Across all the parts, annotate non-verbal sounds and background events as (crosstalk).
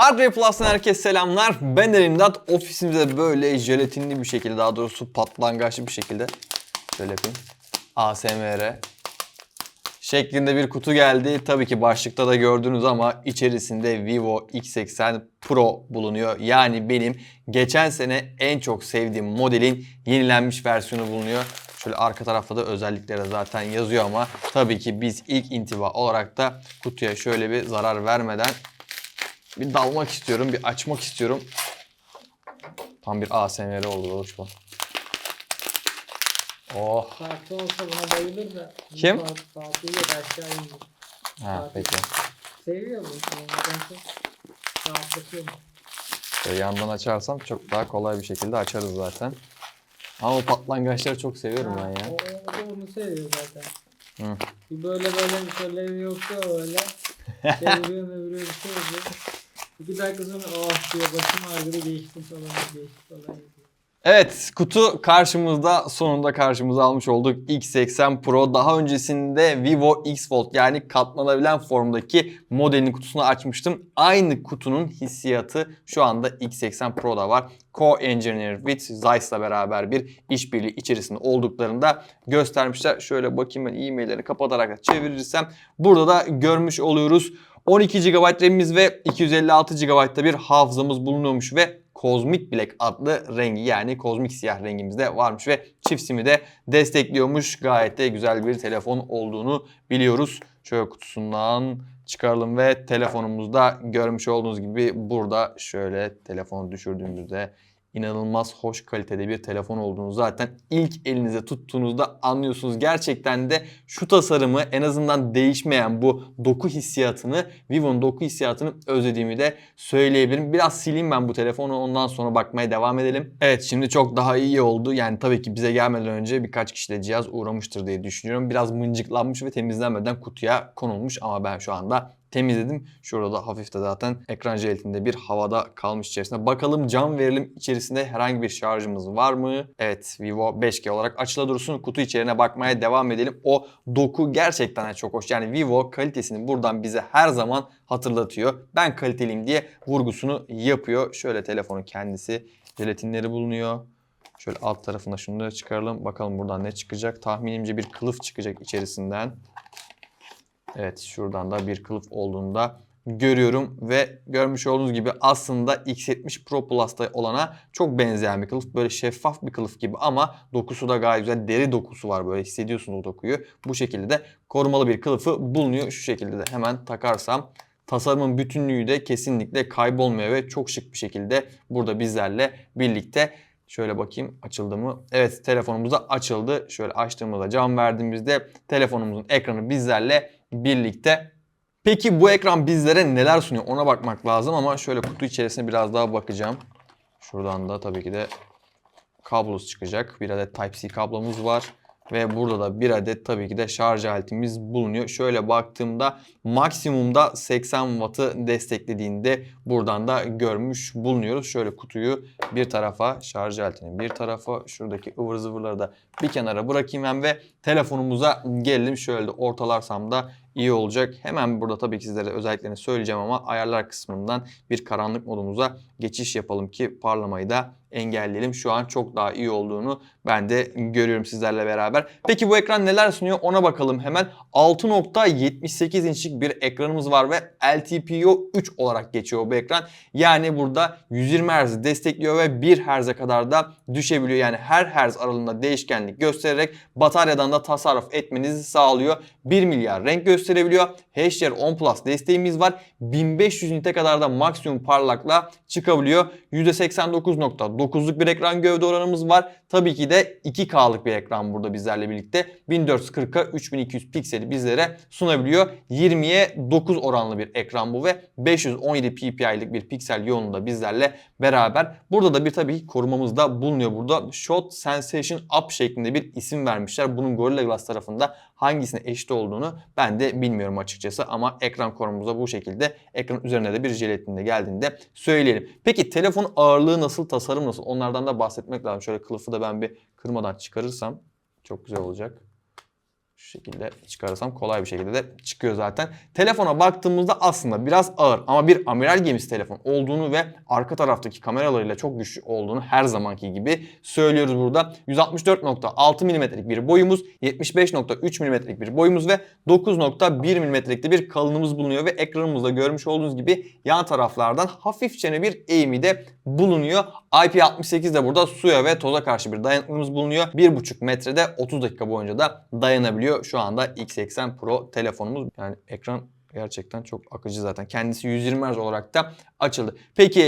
Hardware Plus'tan herkese selamlar. Ben Elimdat. Ofisimize böyle jelatinli bir şekilde, daha doğrusu patlangaçlı bir şekilde şöyle yapayım. ASMR şeklinde bir kutu geldi. Tabii ki başlıkta da gördünüz ama içerisinde Vivo X80 Pro bulunuyor. Yani benim geçen sene en çok sevdiğim modelin yenilenmiş versiyonu bulunuyor. Şöyle arka tarafta da özellikleri zaten yazıyor ama tabii ki biz ilk intiba olarak da kutuya şöyle bir zarar vermeden bir dalmak istiyorum, bir açmak istiyorum. Tam bir ASMR oldu Doğuş bu. Oh. Farklı olsa buna bayılır da. Kim? Farklıyla da aşağı indir. Ha peki. Seviyor mu? Rahatlatıyor mu? Şöyle yandan açarsam çok daha kolay bir şekilde açarız zaten. Ama o patlangaçları çok seviyorum ben ya. O, o da onu seviyor zaten. Hı. Bir böyle böyle bir şeyleri yoksa öyle. (laughs) Çeviriyor meviriyor bir şey oluyor. İki dakika sonra oh diyor başım ağrıdı geçti falan geçti falan diyor. Evet kutu karşımızda sonunda karşımıza almış olduk X80 Pro. Daha öncesinde Vivo X Fold yani katlanabilen formdaki modelin kutusunu açmıştım. Aynı kutunun hissiyatı şu anda X80 Pro'da var. Co-Engineer with Zeiss'la beraber bir işbirliği içerisinde olduklarında göstermişler. Şöyle bakayım ben e-mailleri kapatarak çevirirsem burada da görmüş oluyoruz. 12 GB RAM'imiz ve 256 GB'da bir hafızamız bulunuyormuş ve Cosmic Black adlı rengi yani kozmik siyah rengimizde varmış ve çift simi de destekliyormuş. Gayet de güzel bir telefon olduğunu biliyoruz. Şöyle kutusundan çıkaralım ve telefonumuzda görmüş olduğunuz gibi burada şöyle telefonu düşürdüğümüzde inanılmaz hoş kalitede bir telefon olduğunu zaten ilk elinize tuttuğunuzda anlıyorsunuz. Gerçekten de şu tasarımı en azından değişmeyen bu doku hissiyatını, Vivo'nun doku hissiyatını özlediğimi de söyleyebilirim. Biraz sileyim ben bu telefonu ondan sonra bakmaya devam edelim. Evet şimdi çok daha iyi oldu. Yani tabii ki bize gelmeden önce birkaç kişi cihaz uğramıştır diye düşünüyorum. Biraz mıncıklanmış ve temizlenmeden kutuya konulmuş ama ben şu anda temizledim. Şurada da hafif de zaten ekran jelatinde bir havada kalmış içerisinde. Bakalım cam verelim içerisinde herhangi bir şarjımız var mı? Evet Vivo 5G olarak açıla dursun. Kutu içeriğine bakmaya devam edelim. O doku gerçekten çok hoş. Yani Vivo kalitesini buradan bize her zaman hatırlatıyor. Ben kaliteliyim diye vurgusunu yapıyor. Şöyle telefonun kendisi jelatinleri bulunuyor. Şöyle alt tarafına da çıkaralım. Bakalım buradan ne çıkacak. Tahminimce bir kılıf çıkacak içerisinden. Evet şuradan da bir kılıf olduğunda görüyorum ve görmüş olduğunuz gibi aslında X70 Pro Plus'ta olana çok benzeyen bir kılıf. Böyle şeffaf bir kılıf gibi ama dokusu da gayet güzel. Deri dokusu var böyle hissediyorsunuz o dokuyu. Bu şekilde de korumalı bir kılıfı bulunuyor. Şu şekilde de hemen takarsam tasarımın bütünlüğü de kesinlikle kaybolmuyor ve çok şık bir şekilde burada bizlerle birlikte Şöyle bakayım açıldı mı? Evet telefonumuz da açıldı. Şöyle açtığımızda cam verdiğimizde telefonumuzun ekranı bizlerle birlikte. Peki bu ekran bizlere neler sunuyor ona bakmak lazım ama şöyle kutu içerisine biraz daha bakacağım. Şuradan da tabii ki de kablosu çıkacak. Bir adet Type-C kablomuz var. Ve burada da bir adet tabii ki de şarj aletimiz bulunuyor. Şöyle baktığımda maksimumda 80 Watt'ı desteklediğinde buradan da görmüş bulunuyoruz. Şöyle kutuyu bir tarafa, şarj aletini bir tarafa, şuradaki ıvır zıvırları da bir kenara bırakayım ben ve telefonumuza gelelim. Şöyle de ortalarsam da iyi olacak. Hemen burada tabii ki sizlere özelliklerini söyleyeceğim ama ayarlar kısmından bir karanlık modumuza geçiş yapalım ki parlamayı da engelleyelim. Şu an çok daha iyi olduğunu ben de görüyorum sizlerle beraber. Peki bu ekran neler sunuyor ona bakalım hemen. 6.78 inçlik bir ekranımız var ve LTPO 3 olarak geçiyor bu ekran. Yani burada 120 Hz destekliyor ve 1 Hz'e kadar da düşebiliyor. Yani her Hz aralığında değişkenlik göstererek bataryadan da tasarruf etmenizi sağlıyor. 1 milyar renk gösterebiliyor. HDR10 Plus desteğimiz var. 1500 nite kadar da maksimum parlakla çıkabiliyor. %89.9'luk bir ekran gövde oranımız var. Tabii ki de 2K'lık bir ekran burada bizlerle birlikte. 1440'a 3200 pikseli bizlere sunabiliyor. 20'ye 9 oranlı bir ekran bu ve 517 ppi'lik bir piksel yoğunluğunda bizlerle beraber. Burada da bir tabii ki korumamız da bulunuyor burada. Shot Sensation Up şeklinde bir isim vermişler. Bunun Gorilla Glass tarafında hangisine eşit olduğunu ben de bilmiyorum açıkçası ama ekran korumamıza bu şekilde ekran üzerine de bir jelatinle geldiğinde söyleyelim. Peki telefon ağırlığı nasıl, tasarım nasıl? Onlardan da bahsetmek lazım. Şöyle kılıfı da ben bir kırmadan çıkarırsam çok güzel olacak. Şu şekilde çıkarırsam kolay bir şekilde de çıkıyor zaten. Telefona baktığımızda aslında biraz ağır ama bir amiral gemisi telefon olduğunu ve arka taraftaki kameralarıyla çok güçlü olduğunu her zamanki gibi söylüyoruz burada. 164.6 mm'lik bir boyumuz, 75.3 mm'lik bir boyumuz ve 9.1 mm'lik de bir kalınlığımız bulunuyor ve ekranımızda görmüş olduğunuz gibi yan taraflardan hafifçe bir eğimi de bulunuyor. IP68 de burada suya ve toza karşı bir dayanıklılığımız bulunuyor. 1.5 metrede 30 dakika boyunca da dayanabiliyor. Şu anda X80 Pro telefonumuz. Yani ekran gerçekten çok akıcı zaten. Kendisi 120 Hz olarak da açıldı. Peki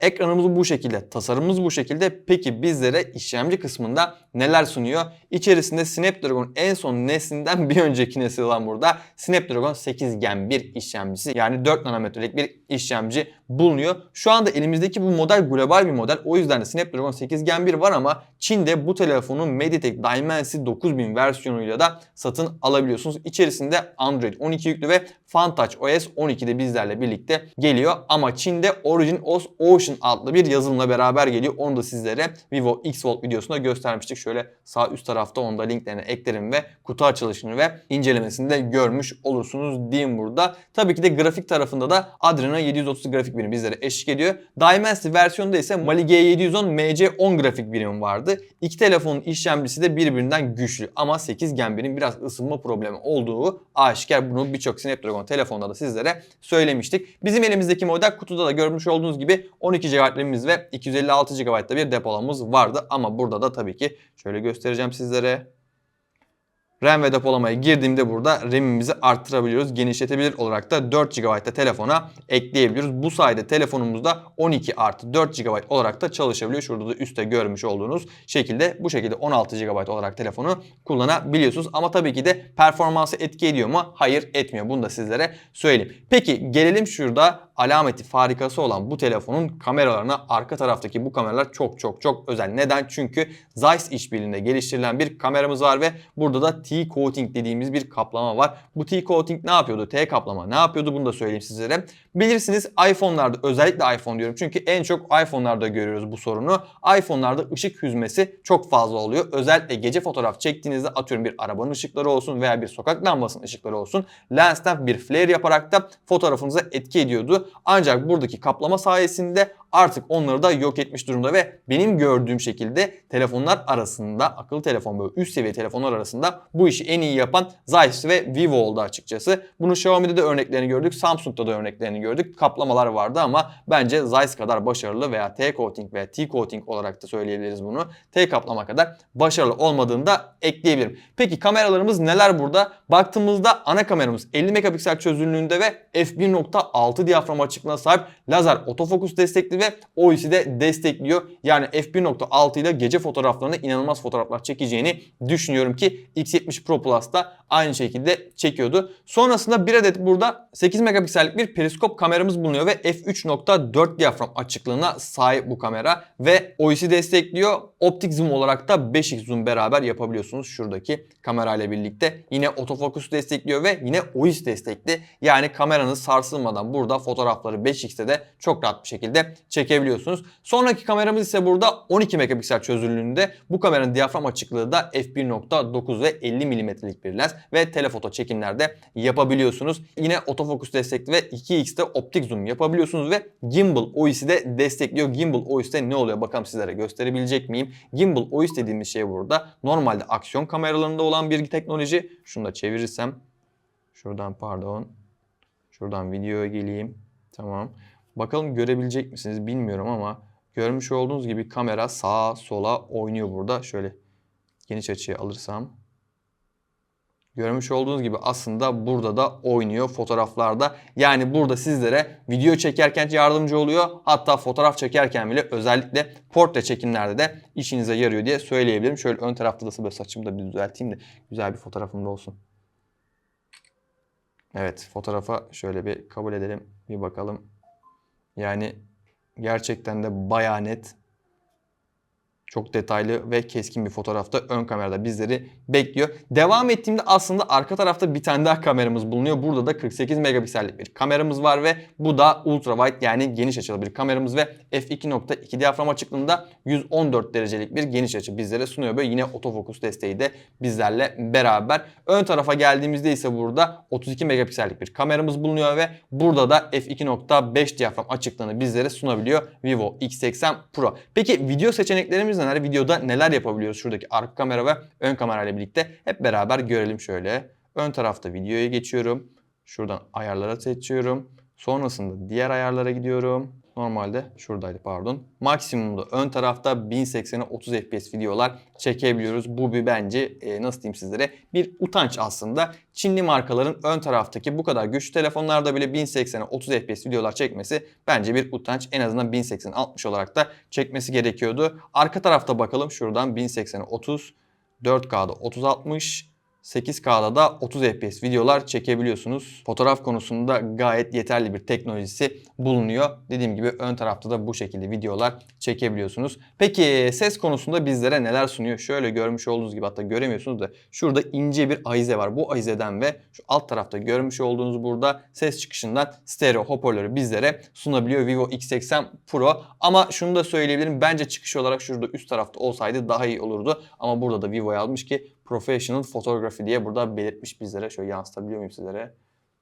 ekranımız bu şekilde, tasarımımız bu şekilde. Peki bizlere işlemci kısmında neler sunuyor? İçerisinde Snapdragon en son neslinden bir önceki nesil olan burada Snapdragon 8 Gen 1 işlemcisi yani 4 nanometrelik bir işlemci bulunuyor. Şu anda elimizdeki bu model global bir model. O yüzden de Snapdragon 8 Gen 1 var ama Çin'de bu telefonu Mediatek Dimensity 9000 versiyonuyla da satın alabiliyorsunuz. İçerisinde Android 12 yüklü ve FunTouch OS 12 de bizlerle birlikte geliyor. Ama Çin'de Origin OS Ocean adlı bir yazılımla beraber geliyor. Onu da sizlere Vivo X Fold videosunda göstermiştik. Şöyle sağ üst tarafta onu da linklerini eklerim ve kutu açılışını ve incelemesini de görmüş olursunuz diyeyim burada. Tabii ki de grafik tarafında da Adreno 730 grafik birimi bizlere eşlik ediyor. Dimensity versiyonunda ise Mali G710 MC10 grafik birimi vardı. İki telefonun işlemcisi de birbirinden güçlü ama 8 Gen 1'in biraz ısınma problemi olduğu aşikar. Bunu birçok Snapdragon telefonda da sizlere söylemiştik. Bizim elimizdeki model kutuda da görmüş olduğunuz gibi 12 GB RAM'imiz ve 256 GB'da bir depolamamız vardı. Ama burada da tabii ki şöyle göstereceğim sizlere. RAM ve depolamaya girdiğimde burada RAM'imizi arttırabiliyoruz. Genişletebilir olarak da 4 GB'da telefona ekleyebiliyoruz. Bu sayede telefonumuzda 12 artı 4 GB olarak da çalışabiliyor. Şurada da üstte görmüş olduğunuz şekilde bu şekilde 16 GB olarak telefonu kullanabiliyorsunuz. Ama tabii ki de performansı etki ediyor mu? Hayır etmiyor. Bunu da sizlere söyleyeyim. Peki gelelim şurada alameti farikası olan bu telefonun kameralarına. Arka taraftaki bu kameralar çok çok çok özel. Neden? Çünkü Zeiss işbirliğinde geliştirilen bir kameramız var ve burada da T-coating dediğimiz bir kaplama var. Bu T-coating ne yapıyordu? T kaplama ne yapıyordu? Bunu da söyleyeyim sizlere. Bilirsiniz iPhone'larda özellikle iPhone diyorum çünkü en çok iPhone'larda görüyoruz bu sorunu. iPhone'larda ışık hüzmesi çok fazla oluyor. Özellikle gece fotoğraf çektiğinizde atıyorum bir arabanın ışıkları olsun veya bir sokak lambasının ışıkları olsun. Lensten bir flare yaparak da fotoğrafınıza etki ediyordu. Ancak buradaki kaplama sayesinde artık onları da yok etmiş durumda ve benim gördüğüm şekilde telefonlar arasında akıllı telefon böyle üst seviye telefonlar arasında bu işi en iyi yapan Zeiss ve Vivo oldu açıkçası. Bunu Xiaomi'de de örneklerini gördük, Samsung'da da örneklerini gördük. Kaplamalar vardı ama bence Zeiss kadar başarılı veya T-coating veya T-coating olarak da söyleyebiliriz bunu. T kaplama kadar başarılı olmadığını da ekleyebilirim. Peki kameralarımız neler burada? Baktığımızda ana kameramız 50 megapiksel çözünürlüğünde ve f1.6 diyafram açıklığına sahip lazer otofokus destekli ve OIS'i de destekliyor. Yani f1.6 ile gece fotoğraflarında inanılmaz fotoğraflar çekeceğini düşünüyorum ki X70 Pro Plus da aynı şekilde çekiyordu. Sonrasında bir adet burada 8 megapiksellik bir periskop kameramız bulunuyor ve f3.4 diyafram açıklığına sahip bu kamera ve OIS'i destekliyor. Optik zoom olarak da 5x zoom beraber yapabiliyorsunuz şuradaki kamerayla birlikte. Yine otofokus destekliyor ve yine OIS destekli. Yani kameranız sarsılmadan burada fotoğrafları 5x'te de çok rahat bir şekilde çekebiliyorsunuz. Sonraki kameramız ise burada 12 megapiksel çözünürlüğünde. Bu kameranın diyafram açıklığı da f1.9 ve 50 mm'lik bir lens ve telefoto çekimlerde yapabiliyorsunuz. Yine otofokus destekli ve 2x'te optik zoom yapabiliyorsunuz ve gimbal OIS'i de destekliyor. Gimbal OIS'te ne oluyor bakalım sizlere gösterebilecek miyim? Gimbal OIS dediğimiz şey burada normalde aksiyon kameralarında olan bir teknoloji. Şunu da çevirirsem şuradan pardon. Şuradan videoya geleyim. Tamam. Bakalım görebilecek misiniz bilmiyorum ama görmüş olduğunuz gibi kamera sağa sola oynuyor burada. Şöyle geniş açıya alırsam. Görmüş olduğunuz gibi aslında burada da oynuyor fotoğraflarda. Yani burada sizlere video çekerken yardımcı oluyor. Hatta fotoğraf çekerken bile özellikle portre çekimlerde de işinize yarıyor diye söyleyebilirim. Şöyle ön tarafta da böyle saçımı da bir düzelteyim de güzel bir fotoğrafım da olsun. Evet fotoğrafa şöyle bir kabul edelim. Bir bakalım. Yani gerçekten de bayağı net. Çok detaylı ve keskin bir fotoğrafta ön kamerada bizleri bekliyor. Devam ettiğimde aslında arka tarafta bir tane daha kameramız bulunuyor. Burada da 48 megapiksellik bir kameramız var ve bu da ultra wide yani geniş açılı bir kameramız ve f2.2 diyafram açıklığında 114 derecelik bir geniş açı bizlere sunuyor. Böyle yine otofokus desteği de bizlerle beraber. Ön tarafa geldiğimizde ise burada 32 megapiksellik bir kameramız bulunuyor ve burada da f2.5 diyafram açıklığını bizlere sunabiliyor Vivo X80 Pro. Peki video seçeneklerimiz neler? Videoda neler yapabiliyoruz şuradaki arka kamera ve ön kamera ile birlikte hep beraber görelim şöyle. Ön tarafta videoya geçiyorum. Şuradan ayarlara seçiyorum. Sonrasında diğer ayarlara gidiyorum. Normalde şuradaydı pardon. Maksimumda ön tarafta 1080'e 30 FPS videolar çekebiliyoruz. Bu bir bence e, nasıl diyeyim sizlere bir utanç aslında. Çinli markaların ön taraftaki bu kadar güçlü telefonlarda bile 1080'e 30 FPS videolar çekmesi bence bir utanç. En azından 1080 60 olarak da çekmesi gerekiyordu. Arka tarafta bakalım şuradan 1080'e 30, 4K'da 30 60, 8K'da da 30 FPS videolar çekebiliyorsunuz. Fotoğraf konusunda gayet yeterli bir teknolojisi bulunuyor. Dediğim gibi ön tarafta da bu şekilde videolar çekebiliyorsunuz. Peki ses konusunda bizlere neler sunuyor? Şöyle görmüş olduğunuz gibi hatta göremiyorsunuz da şurada ince bir ahize var. Bu ahizeden ve şu alt tarafta görmüş olduğunuz burada ses çıkışından stereo hoparlörü bizlere sunabiliyor Vivo X80 Pro. Ama şunu da söyleyebilirim. Bence çıkış olarak şurada üst tarafta olsaydı daha iyi olurdu. Ama burada da Vivo yazmış ki Professional Photography diye burada belirtmiş bizlere. Şöyle yansıtabiliyor muyum sizlere?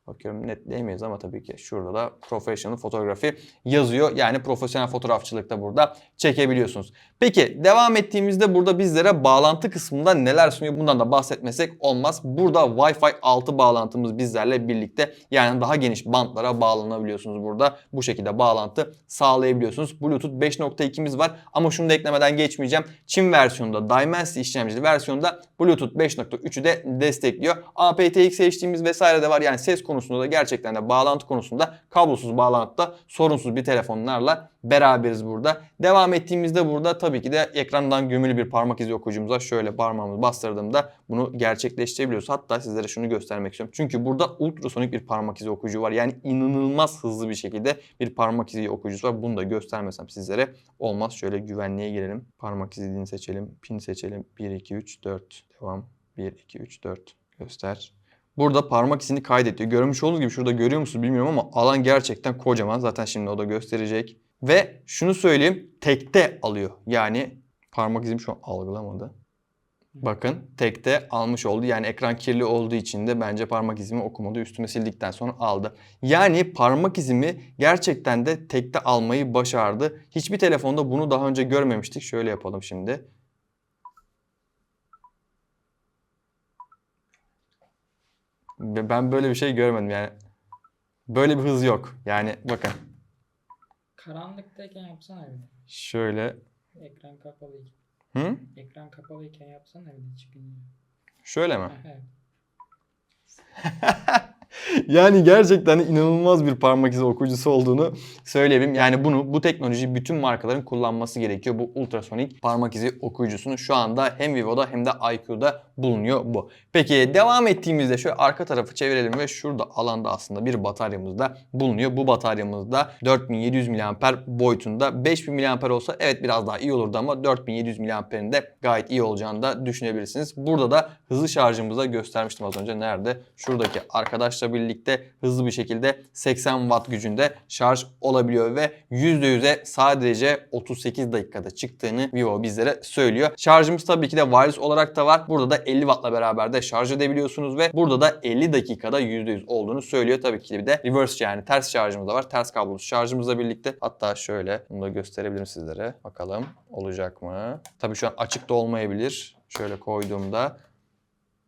Bakıyorum netleyemeyiz ama tabii ki şurada da Professional Photography yazıyor. Yani profesyonel fotoğrafçılıkta burada çekebiliyorsunuz. Peki devam ettiğimizde burada bizlere bağlantı kısmında neler sunuyor bundan da bahsetmesek olmaz. Burada Wi-Fi 6 bağlantımız bizlerle birlikte yani daha geniş bantlara bağlanabiliyorsunuz burada. Bu şekilde bağlantı sağlayabiliyorsunuz. Bluetooth 5.2'miz var ama şunu da eklemeden geçmeyeceğim. Çin versiyonunda Dimensity işlemcili versiyonda Bluetooth 5.3'ü de destekliyor. aptX seçtiğimiz vesaire de var. Yani ses konusunda da gerçekten de bağlantı konusunda kablosuz bağlantıda sorunsuz bir telefonlarla beraberiz burada. Devam ettiğimizde burada tabii ki de ekrandan gömülü bir parmak izi okuyucumuza şöyle parmağımızı bastırdığımda bunu gerçekleştirebiliyoruz. Hatta sizlere şunu göstermek istiyorum. Çünkü burada ultrasonik bir parmak izi okuyucu var. Yani inanılmaz hızlı bir şekilde bir parmak izi okuyucusu var. Bunu da göstermesem sizlere olmaz. Şöyle güvenliğe girelim. Parmak izi seçelim. Pin seçelim. 1, 2, 3, 4. Devam. 1, 2, 3, 4. Göster. Burada parmak izini kaydediyor. Görmüş olduğunuz gibi şurada görüyor musunuz bilmiyorum ama alan gerçekten kocaman. Zaten şimdi o da gösterecek. Ve şunu söyleyeyim tekte alıyor. Yani parmak izim şu an algılamadı. Bakın tekte almış oldu. Yani ekran kirli olduğu için de bence parmak izimi okumadı. Üstüme sildikten sonra aldı. Yani parmak izimi gerçekten de tekte almayı başardı. Hiçbir telefonda bunu daha önce görmemiştik. Şöyle yapalım şimdi. Ve Ben böyle bir şey görmedim yani. Böyle bir hız yok. Yani bakın Karanlıktayken yapsana bir de. şöyle. Ekran kapalıyken. Hı? Ekran kapalıyken yapsana bir de çıkınca. Şöyle mi? Evet. (laughs) (laughs) yani gerçekten inanılmaz bir parmak izi okuyucusu olduğunu söyleyebilirim. Yani bunu bu teknolojiyi bütün markaların kullanması gerekiyor. Bu ultrasonik parmak izi okuyucusunu şu anda hem Vivo'da hem de IQ'da bulunuyor bu. Peki devam ettiğimizde şöyle arka tarafı çevirelim ve şurada alanda aslında bir bataryamız da bulunuyor. Bu bataryamız da 4700 mAh boyutunda. 5000 mAh olsa evet biraz daha iyi olurdu ama 4700 mAh'in de gayet iyi olacağını da düşünebilirsiniz. Burada da hızlı şarjımızı da göstermiştim az önce. Nerede? Şuradaki arkadaşla birlikte hızlı bir şekilde 80 Watt gücünde şarj olabiliyor ve %100'e sadece 38 dakikada çıktığını Vivo bizlere söylüyor. Şarjımız tabii ki de wireless olarak da var. Burada da 50 Watt'la beraber de şarj edebiliyorsunuz ve burada da 50 dakikada %100 olduğunu söylüyor. Tabii ki bir de reverse yani ters şarjımız da var. Ters kablosuz şarjımızla birlikte. Hatta şöyle bunu da gösterebilirim sizlere. Bakalım olacak mı? Tabii şu an açık da olmayabilir. Şöyle koyduğumda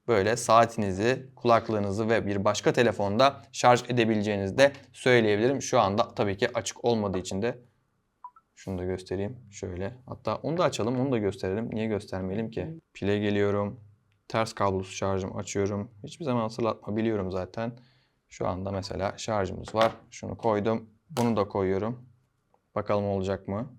böyle saatinizi, kulaklığınızı ve bir başka telefonda şarj edebileceğinizi de söyleyebilirim. Şu anda tabii ki açık olmadığı için de şunu da göstereyim. Şöyle. Hatta onu da açalım, onu da gösterelim. Niye göstermeyelim ki? Pile geliyorum. Ters kablosuz şarjım açıyorum. Hiçbir zaman hatırlatma biliyorum zaten. Şu anda mesela şarjımız var. Şunu koydum. Bunu da koyuyorum. Bakalım olacak mı?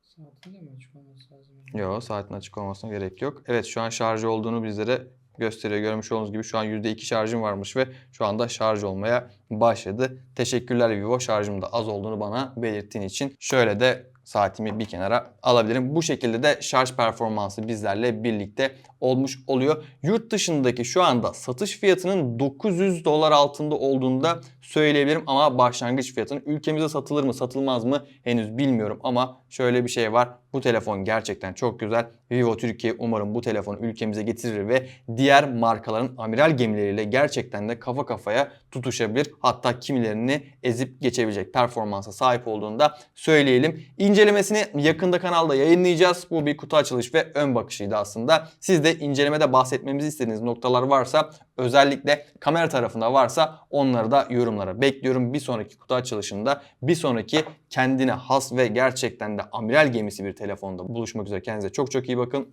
Saatin de mi açık olması? Yok saatin açık olmasına gerek yok. Evet şu an şarj olduğunu bizlere gösteriyor. Görmüş olduğunuz gibi şu an %2 şarjım varmış ve şu anda şarj olmaya başladı. Teşekkürler Vivo şarjım da az olduğunu bana belirttiğin için. Şöyle de saatimi bir kenara alabilirim. Bu şekilde de şarj performansı bizlerle birlikte olmuş oluyor. Yurt dışındaki şu anda satış fiyatının 900 dolar altında olduğunu da söyleyebilirim ama başlangıç fiyatının ülkemizde satılır mı satılmaz mı henüz bilmiyorum ama şöyle bir şey var. Bu telefon gerçekten çok güzel. Vivo Türkiye umarım bu telefonu ülkemize getirir ve diğer markaların amiral gemileriyle gerçekten de kafa kafaya tutuşabilir. Hatta kimilerini ezip geçebilecek performansa sahip olduğunu da söyleyelim. İncelemesini yakında kanalda yayınlayacağız. Bu bir kutu açılış ve ön bakışıydı aslında. Siz de incelemede bahsetmemizi istediğiniz noktalar varsa özellikle kamera tarafında varsa onları da yorumlara bekliyorum. Bir sonraki kutu açılışında bir sonraki kendine has ve gerçekten de amiral gemisi bir telefonda buluşmak üzere. Kendinize çok çok iyi bakın.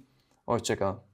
Hoşçakalın.